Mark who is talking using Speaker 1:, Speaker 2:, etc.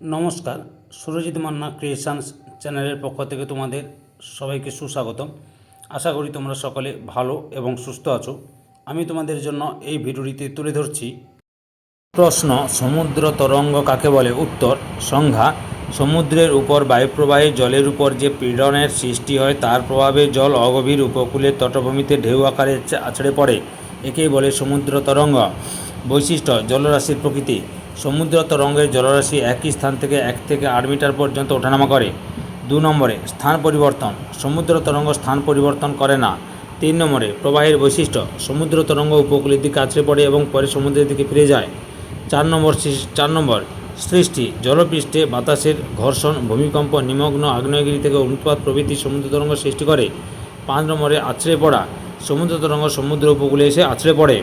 Speaker 1: নমস্কার, সুরজিৎ মান্না ক্রিয়েশনস চ্যানেলের পক্ষ থেকে তোমাদের সবাইকে সুস্বাগতম। আশা করি তোমরা সকলে ভালো এবং সুস্থ আছো। আমি তোমাদের জন্য এই ভিডিওটিতে তুলে ধরছি প্রশ্ন, সমুদ্র তরঙ্গ কাকে বলে? উত্তর, সংজ্ঞা, সমুদ্রের উপর বায়ুপ্রবাহে জলের উপর যে পীড়নের সৃষ্টি হয় তার প্রভাবে জল অগভীর উপকূলের তটভূমিতে ঢেউ আকারে আছড়ে পড়ে। একেই বলে সমুদ্র তরঙ্গ। বৈশিষ্ট্য, জলরাশির প্রকৃতি। সমুদ্র তরঙ্গের জলরাশি একই স্থান থেকে এক থেকে আট মিটার পর্যন্ত ওঠানামা করে। দু নম্বরে, স্থান পরিবর্তন। সমুদ্র তরঙ্গ স্থান পরিবর্তন করে না। তিন নম্বরে, প্রবাহের বৈশিষ্ট্য। সমুদ্র তরঙ্গ উপকূলের দিকে আছড়ে পড়ে এবং পরে সমুদ্রের দিকে ফিরে যায়। চার নম্বর চার নম্বর, সৃষ্টি। জলপৃষ্ঠে বাতাসের ঘর্ষণ, ভূমিকম্প, নিমগ্ন আগ্নেয়গিরি থেকে অনুৎপাত প্রভৃতি সমুদ্র তরঙ্গ সৃষ্টি করে। পাঁচ নম্বরে, আছড়ে পড়া। সমুদ্র তরঙ্গ সমুদ্র উপকূলে এসে আছড়ে পড়ে।